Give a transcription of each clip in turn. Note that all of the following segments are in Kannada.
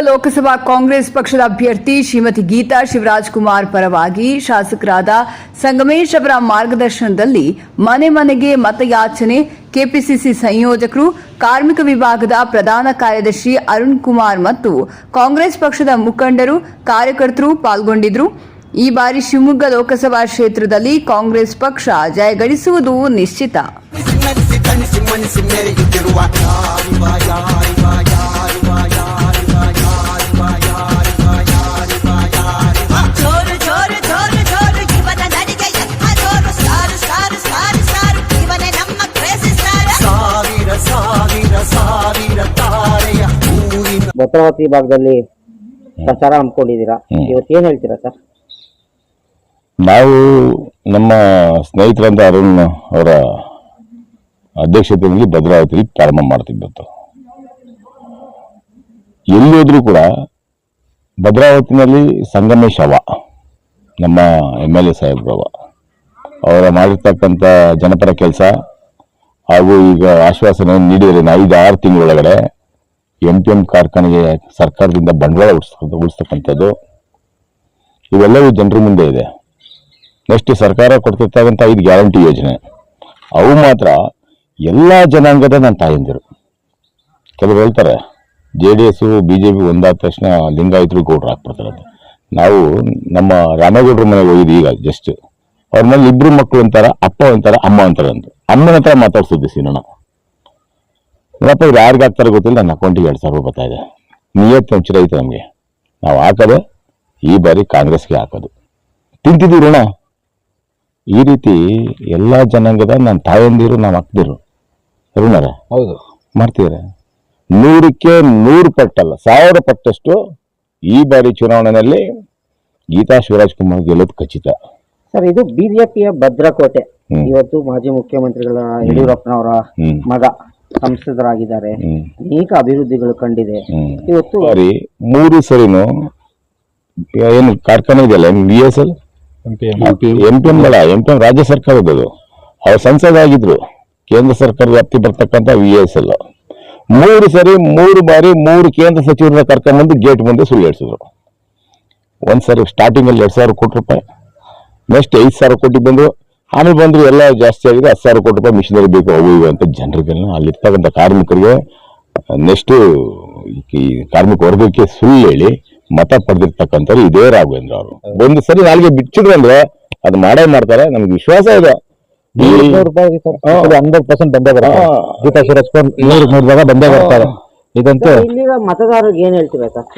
ಲೋಕಸಭಾ ಕಾಂಗ್ರೆಸ್ ಪಕ್ಷದ ಅಭ್ಯರ್ಥಿ ಶ್ರೀಮತಿ ಗೀತಾ ಶಿವರಾಜ್ ಕುಮಾರ್ ಪರವಾಗಿ ಶಾಸಕರಾದ ಸಂಗಮೇಶ್ ಅವರ ಮಾರ್ಗದರ್ಶನದಲ್ಲಿ ಮನೆ ಮನೆಗೆ ಮತಯಾಚನೆ ಕೆಪಿಸಿಸಿ ಸಂಯೋಜಕರು ಕಾರ್ಮಿಕ ವಿಭಾಗದ ಪ್ರಧಾನ ಕಾರ್ಯದರ್ಶಿ ಅರುಣ್ ಕುಮಾರ್ ಮತ್ತು ಕಾಂಗ್ರೆಸ್ ಪಕ್ಷದ ಮುಖಂಡರು ಕಾರ್ಯಕರ್ತರು ಪಾಲ್ಗೊಂಡಿದ್ರು ಈ ಬಾರಿ ಶಿವಮೊಗ್ಗ ಲೋಕಸಭಾ ಕ್ಷೇತ್ರದಲ್ಲಿ ಕಾಂಗ್ರೆಸ್ ಪಕ್ಷ ಜಯಗಳಿಸುವುದು ನಿಶ್ಚಿತ ಭದ್ರಾವತಿ ಭಾಗದಲ್ಲಿ ಪ್ರಚಾರ ಹಮ್ಮಿಕೊಂಡಿದ್ದೀರಾ? ಹ್ಮ್. ಇವತ್ತು ಏನ್ ಹೇಳ್ತೀರಾ ಸರ್? ನಾವು ನಮ್ಮ ಸ್ನೇಹಿತರಂತ ಅರುಣ್ ಅವರ ಅಧ್ಯಕ್ಷತೆಯಲ್ಲಿ ಭದ್ರಾವತಿ ಪ್ರಾರಂಭ ಮಾಡ್ತಿದ್ದು ಎಲ್ಲಿ ಹೋದ್ರೂ ಕೂಡ ಭದ್ರಾವತಿನಲ್ಲಿ ಸಂಗಮೇಶ್ ಅವ ನಮ್ಮ ಎಂ ಎಲ್ ಎ ಸಾಹೇಬ್ರವ ಅವರ ಮಾಡಿರ್ತಕ್ಕಂಥ ಜನಪರ ಕೆಲಸ ಹಾಗೂ ಈಗ ಆಶ್ವಾಸನೆ ನೀಡಿದರೆ ಐದು ಆರು ತಿಂಗಳೊಳಗಡೆ ಎಂ ಪಿ ಎಂ ಕಾರ್ಖಾನೆಗೆ ಸರ್ಕಾರದಿಂದ ಬಂಡವಾಳ ಉಳಿಸ್ತಕ್ಕಂಥ ಉಳಿಸ್ತಕ್ಕಂಥದ್ದು, ಇವೆಲ್ಲವೂ ಜನರ ಮುಂದೆ ಇದೆ. ನೆಕ್ಸ್ಟ್ ಸರ್ಕಾರ ಕೊಡ್ತಿರ್ತಕ್ಕಂಥ ಐದು ಗ್ಯಾರಂಟಿ ಯೋಜನೆ. ಅವು ಮಾತ್ರ ಎಲ್ಲ ಜನಾಂಗದ ನನ್ನ ತಾಯಂದಿರು. ಕೆಲವರು ಹೇಳ್ತಾರೆ, J D S B J P ಒಂದಾದ ತಕ್ಷಣ ಲಿಂಗಾಯತರು ಗೌಡ್ರು ಹಾಕ್ಬಿಡ್ತಾರೆ ಅಂತ. ನಾವು ನಮ್ಮ ರಾಮೇಗೌಡ್ರ ಮನೆಗೆ ಹೋಗಿದ್ವಿ ಈಗ ಜಸ್ಟ್ ಅವ್ರ ಮನೇಲಿ ಇಬ್ಬರು ಮಕ್ಕಳು ಅಂತಾರ ಅಪ್ಪ ಅಂತಾರ ಅಮ್ಮ ಅಂತಾರೆ ಅಂತ ಅಮ್ಮನ ಹತ್ರ ಮಾತಾಡ್ಸಿದ್ದೆ ಸೀನಣ್ಣ. ನೋಡಪ್ಪ ಇದು ಯಾರಿಗೆ ಹಾಕ್ತಾರೆ ಗೊತ್ತಿಲ್ಲ ನನ್ನ ಅಕೌಂಟಿಗೆ ಎರಡು ಸಾವಿರ ರೂಪಾಯಿ ಬರ್ತಾ ಇದೆ. ನಿಯತ್ ಒಂಚೂರು ಐತೆ ನಮಗೆ. ನಾವು ಹಾಕೋದೆ ಈ ಬಾರಿ ಕಾಂಗ್ರೆಸ್ಗೆ ಹಾಕೋದು. ತಿಂತಿದ್ದೀವಿ ಋಣ. ಈ ರೀತಿ ಎಲ್ಲ ಜನಾಂಗದ ನನ್ನ ತಾಯಂದಿರು ನಾವು ಅಕ್ಕದಿರು. ಋಣರ? ಹೌದು. ಮಾಡ್ತಿದ್ದಾರೆ ನೂರಕ್ಕೆ ನೂರು ಪಟ್ಟಲ್ಲ ಸಾವಿರ ಪಟ್ಟಷ್ಟು ಈ ಬಾರಿ ಚುನಾವಣೆಯಲ್ಲಿ ಗೀತಾ ಶಿವರಾಜ್ ಕುಮಾರ್ ಗೆಲ್ಲೋದು ಖಚಿತ. ಸರ್ ಇದು ಬಿಜೆಪಿಯ ಭದ್ರಕೋಟೆ. ಇವತ್ತು ಮಾಜಿ ಮುಖ್ಯಮಂತ್ರಿಗಳ ಯಡಿಯೂರಪ್ಪನವರ ಮಗ. ಸಂಸದರಾಗಿದ್ದಾರೆ. ಅನೇಕ ಅಭಿವೃದ್ಧಿಗಳು ಕಂಡಿದೆ. ಇವತ್ತು ಸರಿ ಮೂರು ಸರಿನು ಏನು ಕಾರ್ಖಾನೆ ಇದೆಯಲ್ಲ B S L M P M ಬೇಡ ಎಂ ಪಿ ಎಂ ರಾಜ್ಯ ಸರ್ಕಾರದದು ಅವ್ರು ಸಂಸದಾಗಿದ್ರು ಕೇಂದ್ರ ಸರ್ಕಾರ ವ್ಯಾಪ್ತಿ ಬರ್ತಕ್ಕಂಥ ವಿ ಎಸ್ ಎಲ್ ಮೂರು ಸರಿ ಮೂರು ಬಾರಿ ಮೂರು ಕೇಂದ್ರ ಸಚಿವರನ್ನ ಕರ್ಕೊಂಡ್ಬಂದು ಗೇಟ್ ಮುಂದೆ ಸುಳ್ಳು ಒಂದ್ಸರಿ ಸ್ಟಾರ್ಟಿಂಗಲ್ಲಿ ಸರಿ ಸ್ಟಾರ್ಟಿಂಗ್ ಅಲ್ಲಿ ಎರಡ್ ಸಾವಿರ ಕೋಟಿ ರೂಪಾಯಿ ನೆಕ್ಸ್ಟ್ ಐದು ಸಾವಿರ ಕೋಟಿ ಬಂದ್ರು ಆಮೇಲೆ ಬಂದ್ರೆ ಎಲ್ಲ ಜಾಸ್ತಿ ಆಗಿದೆ ಹತ್ತು ಸಾವಿರ ಕೋಟಿ ರೂಪಾಯಿ ಮಿಷನರಿ ಬೇಕು ಅವು ಇವೆ ಅಂತ ಜನರಿಗೆಲ್ಲ ಅಲ್ಲಿರ್ತಕ್ಕಂಥ ಕಾರ್ಮಿಕರಿಗೆ ನೆಕ್ಸ್ಟ್ ಈ ಕಾರ್ಮಿಕ ವರ್ಗಕ್ಕೆ ಸುಳ್ಳು ಹೇಳಿ ಮತ ಪಡೆದಿರ್ತಕ್ಕಂಥವ್ರು ಇದೇ ರಾಘವೇಂದ್ರ ಅವರು. ಒಂದು ಸರಿ ನಾಲ್ಗೆ ಬಿಚ್ಚಿದ್ರು ಅಂದ್ರೆ ಅದು ಮಾಡೇ ಮಾಡ್ತಾರೆ ನಮ್ಗೆ ವಿಶ್ವಾಸ ಇದೆ. ಹಂಡ್ರೆಡ್ ಪರ್ಸೆಂಟ್ ಬಂದೇ ಬರ್ತಾರೆ. ಗೀತಾ ನೂರು ಭಾಗ ಬಂದೇ ಬರ್ತಾರೆ. ಇದಂತೂ ಮತದಾರರಿಗೆ ಏನ್ ಹೇಳ್ತೀರಾ ಸರ್?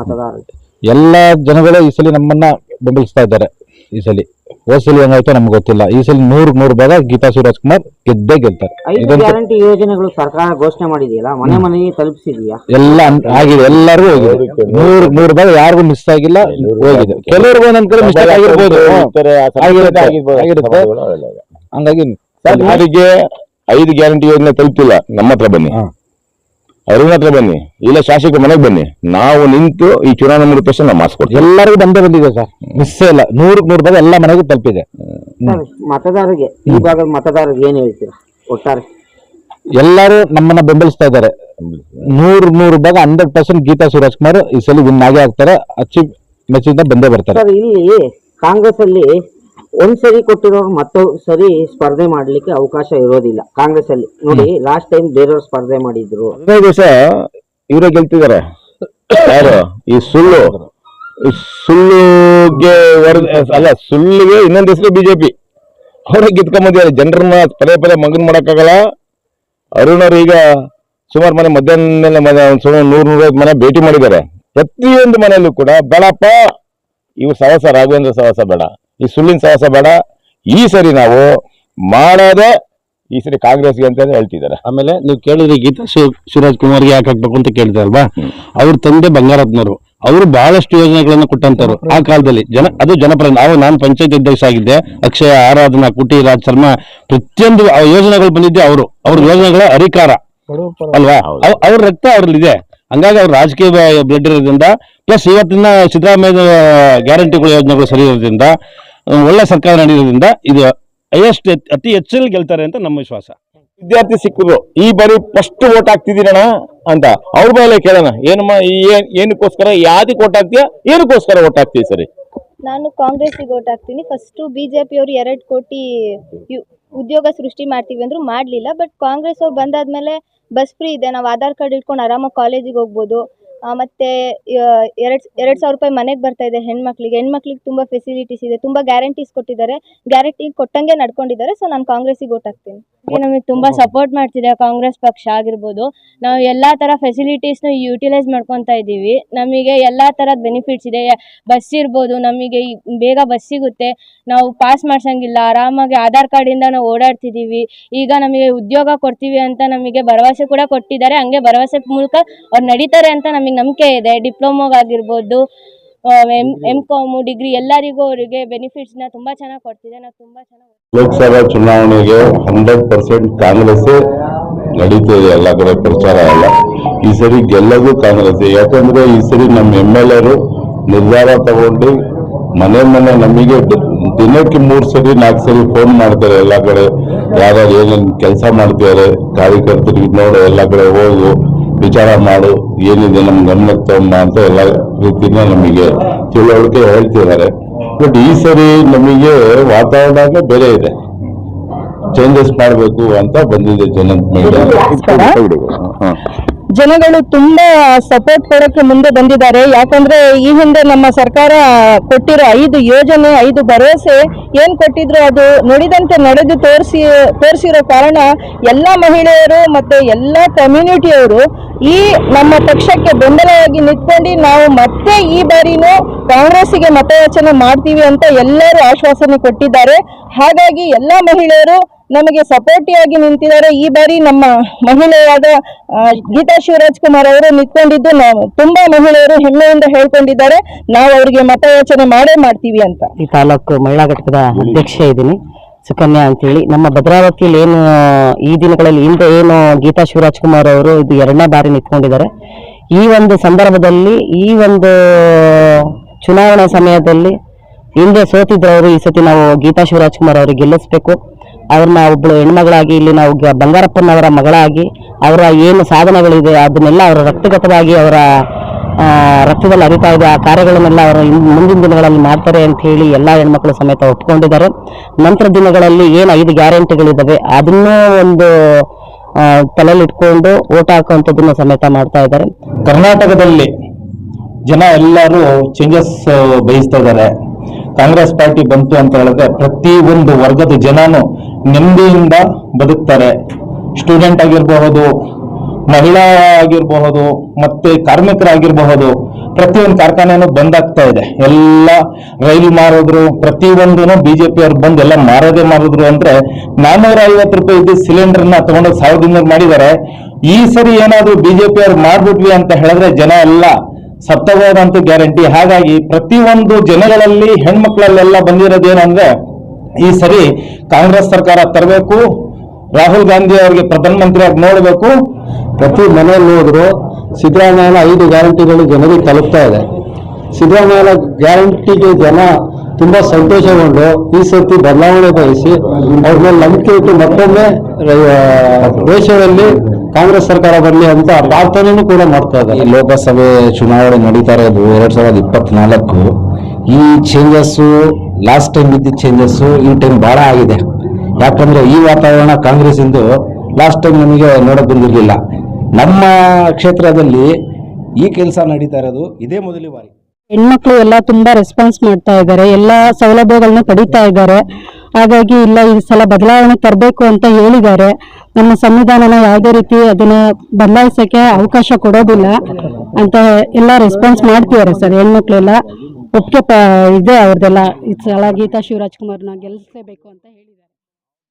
ಮತದಾರರಿಗೆ ಎಲ್ಲ ಜನಗಳು ಈ ಸಲ ನಮ್ಮನ್ನ ಬೆಂಬಲಿಸ್ತಾ ಇದ್ದಾರೆ. ಈ ಸಲ. ಹೋದ್ ಸಲ ಹೆಂಗಾಯ್ತೋ ನಮ್ಗೆ ಗೊತ್ತಿಲ್ಲ. ಈ ಸಲ ನೂರ್ ನೂರು ಭಾಗ ಗೀತಾ ಸುರೇಶ್ ಕುಮಾರ್ ಗೆದ್ದೇ ಗೆಲ್ತಾರೆ. ಐದು ಇದಂತೂ ಗ್ಯಾರಂಟಿ ಯೋಜನೆಗಳು ಸರ್ಕಾರ ಘೋಷಣೆ ಮಾಡಿದೆಯಲ್ಲ ಮನೆ ಮನೆಗೆ ತಲುಪಿಸಿದೆಯಾ? ಎಲ್ಲ ಅನ್- ಆಗಿದೆ ಎಲ್ಲರಿಗೂ ಹೋಗಿದೆ. ನೂರ್ ನೂರು ಭಾಗ ಯಾರಿಗೂ ಮಿಸ್ ಆಗಿಲ್ಲ ಹೋಗಿದೆ. ಕೆಲವರು ಒಂದೊಂದ್ ಕಡೆ ಮಿಸ್ಟೇಕ್ ಆಗಿರ್ಬೋದು. ಇರ್ತಾರೆ, ಆ ಸಂದರ್ಭದಲ್ಲಿ ಆಗಿರುತ್ತೆ, ಆಗಿರ್ಬೋದು, ಆಗಿರುತ್ತೆ. ಸಮಾಜಗಳು ಅವೆಲ್ಲ. ಹಂಗಾಗಿ ಐದು ಗ್ಯಾರಂಟಿ ಯೋಜನೆ ತಲುಪಿಲ್ಲ ನಮ್ಮ ಹತ್ರ ಬನ್ನಿ. ಹಾ. ಅರುಣ್ ಹತ್ರ ಬನ್ನಿ ಇಲ್ಲ ಶಾಸಕ ಮನೆಗೆ ಬನ್ನಿ. ನಾವು ನಿಂತು ಈ ಚುನಾವಣೆ ಮುಗಿದ ತಕ್ಷಣ ನಾವು ಮಾರ್ಕ್ಸ್ ಕೊಡ್ತೀವಿ ಎಲ್ಲರಿಗೂ ಬಂದೇ ಬಂದಿದೆ ಸರ್. ಮಿಸ್ ಇಲ್ಲ. ನೂರಕ್ಕೆ ನೂರು ಭಾಗ ಎಲ್ಲ ಮನೆಗೂ ತಲುಪಿದೆ. ಸರ್ ಮತದಾರರಿಗೆ ಈ ಭಾಗದ ಮತದಾರರಿಗೆ ಏನ್ ಹೇಳ್ತೀರಾ? ಒಟ್ಟಾರೆ. ಎಲ್ಲರೂ ನಮ್ಮನ್ನ ಬೆಂಬಲಿಸ್ತಾ ಇದ್ದಾರೆ. ನೂರ್ ನೂರು ಭಾಗ ಹಂಡ್ರೆಡ್ ಪರ್ಸೆಂಟ್ ಗೀತಾ ಸುರೇಶ್ ಕುಮಾರ್ ಈ ಸಲ ವಿನ್ ಆಗೇ ಆಗ್ತಾರೆ. ಅಚ್ಚಿ ಮೆಚ್ಚಿಂದ ಬಂದೇ ಬರ್ತಾರೆ. ಸರ್ ಇಲ್ಲಿ ಕಾಂಗ್ರೆಸ್ ಅಲ್ಲಿ ಒಂದ್ಸರಿ ಕೊಟ್ಟಿರೋರು ಮತ್ತೊಂದು ಸರಿ ಸ್ಪರ್ಧೆ ಮಾಡ್ಲಿಕ್ಕೆ ಅವಕಾಶ ಇರೋದಿಲ್ಲ ಕಾಂಗ್ರೆಸ್ ಅಲ್ಲಿ ನೋಡಿ ಲಾಸ್ಟ್ ಟೈಮ್ ಬೇರೆಯವ್ರು ಸ್ಪರ್ಧೆ ಮಾಡಿದ್ರು. ಹದಿನೈದು ದಿವಸ ಇವರೇ ಗೆಲ್ತಿದ್ದಾರೆ. ಯಾರು? ಈ ಸುಳ್ಳು. ಈ ಸುಳ್ಳುಗೆ ವರ- ಅಲ್ಲ ಸುಳ್ಳಿಗೆ ಇನ್ನೊಂದು ಹೆಸರು ಬಿಜೆಪಿ ಅವರೇ ಗೆದ್ಕೊಂಬಂದಿದ್ದಾರೆ. ಜನರನ್ನ ಪದೇ ಪದೇ ಮಗನ್ ಮಾಡಕ್ಕಾಗಲ್ಲ. ಅರುಣ್ ಅವ್ರು ಈಗ ಸುಮಾರು ಮನೆ ಮಧ್ಯಾಹ್ನ ಮನೆ ಒಂದ್ ಸುಮಾರು ನೂರ್ ನೂರೈವತ್ತು ಮನೆ ಭೇಟಿ ಮಾಡಿದ್ದಾರೆ. ಪ್ರತಿಯೊಂದು ಮನೆಯಲ್ಲೂ ಕೂಡ ಬೇಡಪ್ಪ ಇವು ಸಹಸ ರಾಘವೇಂದ್ರ ಸಹಸ ಬೇಡ. ಈ ಸುಳ್ಳಿನ ಸಾಹಸ ಬೇಡ. ಈ ಸರಿ ನಾವು ಮಾಡೋದೇ ಈ ಸರಿ ಕಾಂಗ್ರೆಸ್ಗೆ ಅಂತ ಹೇಳ್ತಿದ್ದಾರೆ. ಆಮೇಲೆ ನೀವು ಕೇಳಿದ್ರೆ ಗೀತಾ ಶಿವ ಶಿವರಾಜ್ ಕುಮಾರ್ಗೆ ಯಾಕೆ ಹಾಕ್ಬೇಕು ಅಂತ ಕೇಳ್ತಾರಲ್ವಾ ಅವ್ರ ತಂದೆ ಬಂಗಾರತ್ನವರು. ಅವರು ಬಹಳಷ್ಟು ಯೋಜನೆಗಳನ್ನ ಕೊಟ್ಟಂತವ್ರು ಆ ಕಾಲದಲ್ಲಿ. ಜನ, ಅದು ಜನಪರ ನಾವು, ನಾನು ಪಂಚಾಯತ್ ಅಧ್ಯಕ್ಷ ಆಗಿದ್ದೆ. ಅಕ್ಷಯ, ಆರಾಧನಾ ರಾಜ್ ಶರ್ಮಾ, ಪ್ರತಿಯೊಂದು ಯೋಜನೆಗಳು ಬಂದಿದ್ದೆ ಅವರು. ಅವ್ರ ಯೋಜನೆಗಳ ಅಧಿಕಾರ ಅಲ್ವಾ? ಅವ್- ಅವ್ರ ರಕ್ತ ಅವ್ರಲ್ಲಿದೆ. ಹಂಗಾಗಿ ಅವ್ರ ರಾಜಕೀಯ ಬ್ಲಡ್ ಇರೋದ್ರಿಂದ, ಪ್ಲಸ್ ಇವತ್ತಿನ ಸಿದ್ದರಾಮಯ್ಯ ಗ್ಯಾರಂಟಿಗಳ ಯೋಜನೆಗಳು ಸರಿ ಇರೋದ್ರಿಂದ ಒಳ್ಳೆ ಸರ್ಕಾರ ನಡೆಯೋದ್ರಿಂದ ಇದು ಹೈಯೆಸ್ಟ್ ಅತಿ ಹೆಚ್ಚಲ್ಲಿ ಗೆಲ್ತಾರೆ ಅಂತ ನಮ್ಮ ವಿಶ್ವಾಸ. ವಿದ್ಯಾರ್ಥಿ ಸಿಕ್ಕರು ಈ ಬಾರಿ ಫಸ್ಟ್ ಓಟ್ ಹಾಕ್ತಿದ್ದೀರಣ ಅಂತ. ಅವ್ರ ಮೇಲೆ ಕೇಳೋಣ. ಏನಮ್ಮ ಏನಕ್ಕೋಸ್ಕರ ಯಾವ್ದಕ್ಕೆ ಓಟ್ ಹಾಕ್ತೀಯಾ? ಏನಕ್ಕೋಸ್ಕರ ಓಟ್ ಹಾಕ್ತೀವಿ ಸರಿ? ನಾನು ಕಾಂಗ್ರೆಸ್ಸಿಗೆ ಓಟ್ ಹಾಕ್ತೀನಿ. ಫಸ್ಟು ಬಿ ಜೆ ಪಿಯವರು ಎರಡು ಕೋಟಿ ಉದ್ಯೋಗ ಸೃಷ್ಟಿ ಮಾಡ್ತೀವಿ ಅಂದ್ರು ಮಾಡಲಿಲ್ಲ. ಬಟ್ ಕಾಂಗ್ರೆಸ್ ಅವ್ರು ಬಂದಾದ್ಮೇಲೆ ಬಸ್ ಫ್ರೀ ಇದೆ. ನಾವು ಆಧಾರ್ ಕಾರ್ಡ್ ಇಟ್ಕೊಂಡು ಆರಾಮಾಗಿ ಕಾಲೇಜಿಗೆ ಹೋಗ್ಬೋದು. ಮತ್ತೆ ಎರಡು ಎರಡು ಸಾವಿರ ರೂಪಾಯಿ ಮನೆಗೆ ಬರ್ತಾ ಇದೆ ಹೆಣ್ಮಕ್ಳಿಗೆ. ಹೆಣ್ಮಕ್ಳಿಗೆ ತುಂಬ ಫೆಸಿಲಿಟೀಸ್ ಇದೆ, ತುಂಬ ಗ್ಯಾರಂಟೀಸ್ ಕೊಟ್ಟಿದ್ದಾರೆ. ಗ್ಯಾರಂಟಿ ಕೊಟ್ಟಂಗೆ ನಡ್ಕೊಂಡಿದ್ದಾರೆ ಸೊ ನಾನು ಕಾಂಗ್ರೆಸ್ಸಿಗೆ ಓಟ್ ಹಾಕ್ತೀನಿ. ನಮಗೆ ತುಂಬಾ ಸಪೋರ್ಟ್ ಮಾಡ್ತಿದೆ ಕಾಂಗ್ರೆಸ್ ಪಕ್ಷ ಆಗಿರ್ಬೋದು. ನಾವು ಎಲ್ಲಾ ತರ ಫೆಸಿಲಿಟೀಸ್ನ ಯುಟಿಲೈಸ್ ಮಾಡ್ಕೊತಾ ಇದ್ದೀವಿ. ನಮಗೆ ಎಲ್ಲಾ ಥರದ ಬೆನಿಫಿಟ್ಸ್ ಇದೆ. ಬಸ್ ಇರ್ಬೋದು, ನಮಗೆ ಬೇಗ ಬಸ್ ಸಿಗುತ್ತೆ. ನಾವು ಪಾಸ್ ಮಾಡ್ಸಂಗಿಲ್ಲ, ಆರಾಮಾಗಿ ಆಧಾರ್ ಕಾರ್ಡಿಂದ ನಾವು ಓಡಾಡ್ತಿದ್ದೀವಿ. ಈಗ ನಮಗೆ ಉದ್ಯೋಗ ಕೊಡ್ತೀವಿ ಅಂತ ನಮಗೆ ಭರವಸೆ ಕೂಡ ಕೊಟ್ಟಿದ್ದಾರೆ. ಹಂಗೆ ಭರವಸೆ ಮೂಲಕ ಅವ್ರು ನಡೀತಾರೆ ಅಂತ ನಮಗೆ ನಂಬಿಕೆ ಇದೆ ಡಿಪ್ಲೊಮೋಗಾಗಿರ್ಬೋದು ಎಂ ಎಂ ಕಾಮು ಡಿಗ್ರಿ ಎಲ್ಲರಿಗೂ ಅವರಿಗೆ ಬೆನಿಫಿಟ್ಸ್ನ ತುಂಬಾ ಚೆನ್ನಾಗಿ ಕೊಡ್ತಿದೆ ನಾವು ತುಂಬ ಚೆನ್ನಾಗಿ ಲೋಕಸಭಾ ಚುನಾವಣೆಗೆ ಹಂಡ್ರೆಡ್ ಪರ್ಸೆಂಟ್ ಕಾಂಗ್ರೆಸ್ ನಡೀತಿದೆ ಎಲ್ಲ ಕಡೆ ಪ್ರಚಾರ ಎಲ್ಲ. ಈ ಸರಿ ಗೆಲ್ಲೋದು ಕಾಂಗ್ರೆಸ್ ಯಾಕಂದ್ರೆ ಈ ಸರಿ ನಮ್ಮ ಎಂ ಎಲ್ ಎರು ನಿರ್ಧಾರ ತಗೊಂಡು ಮನೆ ಮನೆ ನಮಗೆ ದಿನಕ್ಕೆ ಮೂರು ಸರಿ ನಾಲ್ಕು ಸರಿ ಫೋನ್ ಮಾಡ್ತಾರೆ ಎಲ್ಲ ಕಡೆ. ಯಾರ್ಯಾರು ಏನೇನು ಕೆಲಸ ಮಾಡ್ತಿದ್ದಾರೆ ಕಾರ್ಯಕರ್ತರಿಗೆ ನೋಡು ಎಲ್ಲ ಕಡೆ ಹೋಗು. ವಿಚಾರ ಮಾಡು ಏನಿದೆ ನಮ್ಮ ಗಮನಕ್ಕೆ ತಮ್ಮ ಅಂತ ಎಲ್ಲ ರೀತಿಯಿಂದ ನಮಗೆ ತಿಳುವಳಿಕೆ ಹೇಳ್ತಿದ್ದಾರೆ. ಬಟ್ ಈ ಸರಿ ನಮಗೆ ವಾತಾವರಣ ಬೇರೆ ಇದೆ. ಚೇಂಜಸ್ ಮಾಡಬೇಕು ಅಂತ ಬಂದಿದೆ ಜನ ಜನಗಳು ತುಂಬಾ ಸಪೋರ್ಟ್ ಕೊಡಕ್ಕೆ ಮುಂದೆ ಬಂದಿದ್ದಾರೆ. ಯಾಕಂದ್ರೆ ಈ ಹಿಂದೆ ನಮ್ಮ ಸರ್ಕಾರ ಕೊಟ್ಟಿರೋ ಐದು ಯೋಜನೆ, ಐದು ಭರವಸೆ ಏನ್ ಕೊಟ್ಟಿದ್ರು ಅದು ನುಡಿದಂತೆ ನಡೆದು ತೋರಿಸಿ, ತೋರಿಸಿರೋ ಕಾರಣ ಎಲ್ಲ ಮಹಿಳೆಯರು ಮತ್ತೆ ಎಲ್ಲ ಕಮ್ಯುನಿಟಿಯವರು ಈ ನಮ್ಮ ಪಕ್ಷಕ್ಕೆ ಬೆಂಬಲವಾಗಿ ನಿಂತ್ಕೊಂಡು ನಾವು ಮತ್ತೆ ಈ ಬಾರಿನೂ ಕಾಂಗ್ರೆಸ್ಗೆ ಮತಯಾಚನೆ ಮಾಡ್ತೀವಿ ಅಂತ ಎಲ್ಲರೂ ಆಶ್ವಾಸನೆ ಕೊಟ್ಟಿದ್ದಾರೆ. ಹಾಗಾಗಿ ಎಲ್ಲ ಮಹಿಳೆಯರು ನಮಗೆ ಸಪೋರ್ಟಿಯಾಗಿ ನಿಂತಿದ್ದಾರೆ. ಈ ಬಾರಿ ನಮ್ಮ ಮಹಿಳೆಯಾದ ಗೀತಾ ಶಿವರಾಜ್ ಕುಮಾರ್ ಅವರು ನಿಂತ್ಕೊಂಡಿದ್ದು ನಾವು ತುಂಬಾ ಮಹಿಳೆಯರು ಹೆಮ್ಮೆಯಿಂದ ಹೇಳ್ಕೊಂಡಿದ್ದಾರೆ. ನಾವು ಅವರಿಗೆ ಮತ ಯೋಚನೆ ಮಾಡೇ ಮಾಡ್ತೀವಿ ಅಂತ. ಈ ತಾಲೂಕು ಮಹಿಳಾ ಘಟಕದ ಅಧ್ಯಕ್ಷೆ ಇದ್ದೀನಿ, ಸುಕನ್ಯಾ ಅಂತೇಳಿ. ನಮ್ಮ ಭದ್ರಾವತಿಯಲ್ಲಿ ಏನು, ಈ ದಿನಗಳಲ್ಲಿ ಹಿಂದೆ ಏನು ಗೀತಾ ಶಿವರಾಜ್ ಕುಮಾರ್ ಅವರು ಇದು ಎರಡನೇ ಬಾರಿ ನಿಂತ್ಕೊಂಡಿದ್ದಾರೆ. ಈ ಒಂದು ಸಂದರ್ಭದಲ್ಲಿ, ಈ ಒಂದು ಚುನಾವಣಾ ಸಮಯದಲ್ಲಿ ಹಿಂದೆ ಸೋತಿದ್ರವರು ಈ ಸತಿ ನಾವು ಗೀತಾ ಶಿವರಾಜ್ ಕುಮಾರ್ ಅವರಿಗೆ ಗೆಲ್ಲಿಸ್ಬೇಕು. ಅವ್ರನ್ನ ಒಬ್ಬಳು ಹೆಣ್ಮಗಳಾಗಿ ಇಲ್ಲಿ ನಾವು ಬಂಗಾರಪ್ಪನವರ ಮಗಳಾಗಿ, ಅವರ ಏನು ಸಾಧನೆಗಳಿದೆ ಅದನ್ನೆಲ್ಲ ಅವರ ರಕ್ತಗತವಾಗಿ ಅವರ ರಕ್ತದಲ್ಲಿ ಅರಿತಾ ಇದೆ, ಆ ಕಾರ್ಯಗಳನ್ನೆಲ್ಲ ಅವರು ಮುಂದಿನ ದಿನಗಳಲ್ಲಿ ಮಾಡ್ತಾರೆ ಅಂತ ಹೇಳಿ ಎಲ್ಲ ಹೆಣ್ಮಕ್ಳು ಸಮೇತ ಒಪ್ಕೊಂಡಿದ್ದಾರೆ ನಂತರ ದಿನಗಳಲ್ಲಿ ಏನು ಐದು ಗ್ಯಾರಂಟಿಗಳಿದ್ದಾವೆ ಅದನ್ನೂ ಒಂದು ತಲೆಯಲ್ಲಿ ಇಟ್ಕೊಂಡು ಓಟ್ ಹಾಕುವಂಥದ್ದನ್ನು ಸಮೇತ ಮಾಡ್ತಾ ಇದ್ದಾರೆ. ಕರ್ನಾಟಕದಲ್ಲಿ ಜನ ಎಲ್ಲರೂ ಚೇಂಜಸ್ ಬಯಸ್ತಾ ಇದ್ದಾರೆ. ಕಾಂಗ್ರೆಸ್ ಪಾರ್ಟಿ ಬಂತು ಅಂತ ಹೇಳಿದ್ರೆ ಪ್ರತಿ ಒಂದು ವರ್ಗದ ಜನನು ನೆಮ್ಮದಿಯಿಂದ ಬದುಕ್ತಾರೆ. ಸ್ಟೂಡೆಂಟ್ ಆಗಿರಬಹುದು, ಮಹಿಳಾ ಆಗಿರಬಹುದು, ಮತ್ತೆ ಕಾರ್ಮಿಕರಾಗಿರಬಹುದು, ಪ್ರತಿಯೊಂದು ಕಾರ್ಖಾನೆನೂ ಬಂದಾಗ್ತಾ ಇದೆ. ಎಲ್ಲ ರೈಲು ಮಾರೋದ್ರು ಪ್ರತಿಯೊಂದೂ ಬಿಜೆಪಿ ಅವ್ರು ಬಂದು ಎಲ್ಲ ಮಾರೋದೇ ಮಾರಿದ್ರು ಅಂದ್ರೆ ನಾನ್ನೂರ ಐವತ್ತು ರೂಪಾಯಿ ಇದ್ದ ಸಿಲಿಂಡರ್ನ ತಗೊಂಡು ಸಾವಿರದ ಇನ್ನೂರು ಮಾಡಿದ್ದಾರೆ. ಈ ಸರಿ ಏನಾದ್ರು ಬಿಜೆಪಿ ಅವ್ರು ಮಾಡ್ಬಿಟ್ವಿ ಅಂತ ಹೇಳಿದ್ರೆ ಜನ ಎಲ್ಲ ಸತ್ತೋಗೋದಂತೂ ಗ್ಯಾರಂಟಿ. ಹಾಗಾಗಿ ಪ್ರತಿಯೊಂದು ಜನಗಳಲ್ಲಿ ಹೆಣ್ಮಕ್ಳಲ್ಲೆಲ್ಲ ಬಂದಿರೋದೇನಂದ್ರೆ, ಈ ಸರಿ ಕಾಂಗ್ರೆಸ್ ಸರ್ಕಾರ ತರಬೇಕು, ರಾಹುಲ್ ಗಾಂಧಿ ಅವರಿಗೆ ಪ್ರಧಾನಮಂತ್ರಿ ಆಗಿ ನೋಡಬೇಕು. ಪ್ರತಿ ಮನೆಯಲ್ಲಿ ಹೋದ್ರು ಸಿದ್ದರಾಮಯ್ಯನ ಐದು ಗ್ಯಾರಂಟಿಗಳು ಜನರಿಗೆ ತಲುಪ್ತಾ ಇದೆ. ಸಿದ್ದರಾಮಯ್ಯನ ಗ್ಯಾರಂಟಿಗೆ ಜನ ತುಂಬಾ ಸಂತೋಷಗೊಂಡು ಈ ಸರ್ತಿ ಬದಲಾವಣೆ ಬಯಸಿ ಅವ್ರ ಮೇಲೆ ನಂಬಿಕೆ ಇಟ್ಟು ಮತ್ತೊಮ್ಮೆ ದೇಶದಲ್ಲಿ ಕಾಂಗ್ರೆಸ್ ಸರ್ಕಾರ ಬರಲಿ ಅಂತ ಪ್ರಾರ್ಥನೆ ಕೂಡ ಮಾಡ್ತಾ ಇದ್ದಾರೆ. ಈ ಲೋಕಸಭೆ ಚುನಾವಣೆ ನಡೀತಾ ಇರೋದು ಎರಡ್ ಸಾವಿರದ ಇಪ್ಪತ್ನಾಲ್ಕು. ಈ ಚೇಂಜಸ್ಸು ಲಾಸ್ಟ್ ಟೈಮ್ ಇದ್ದ ಚೇಂಜಸ್ಸು ಈ ಟೈಮ್ ಬಹಳ ಆಗಿದೆ. ಯಾಕಂದ್ರೆ ಈ ವಾತಾವರಣ ಕಾಂಗ್ರೆಸ್ ಇಂದು ಲಾಸ್ಟ್ ಟೈಮ್ ನಮಗೆ ನೋಡಕ್ ಬಂದಿರಲಿಲ್ಲ. ನಮ್ಮ ಕ್ಷೇತ್ರದಲ್ಲಿ ಈ ಕೆಲಸ ನಡೀತಾ ಇರೋದು ಇದೇ ಮೊದಲ ಬಾರಿ. ಹೆಣ್ಮಕ್ಳು ಎಲ್ಲ ತುಂಬಾ ರೆಸ್ಪಾನ್ಸ್ ಮಾಡ್ತಾ ಇದ್ದಾರೆ. ಎಲ್ಲ ಸೌಲಭ್ಯಗಳನ್ನ ಪಡಿತಾ ಇದ್ದಾರೆ. ಹಾಗಾಗಿ ಇಲ್ಲ, ಈ ಸಲ ಬದಲಾವಣೆ ತರಬೇಕು ಅಂತ ಹೇಳಿದ್ದಾರೆ. ನಮ್ಮ ಸಂವಿಧಾನನ ಯಾವುದೇ ರೀತಿ ಅದನ್ನ ಬದಲಾಯಿಸಕ್ಕೆ ಅವಕಾಶ ಕೊಡೋದಿಲ್ಲ ಅಂತ ಎಲ್ಲ ರೆಸ್ಪಾನ್ಸ್ ಮಾಡ್ತಿದ್ದಾರೆ ಸರ್, ಹೆಣ್ಮಕ್ಳೆಲ್ಲ. ಒಪ್ಪಿಗೆ ಇದೆ ಅವ್ರದ್ದೆಲ್ಲ ಈ ಸಲ ಗೀತಾ ಶಿವರಾಜ್ ಕುಮಾರ್ನ ಗೆಲ್ಲಿಸಲೇಬೇಕು ಅಂತ ಹೇಳಿದ್ದಾರೆ.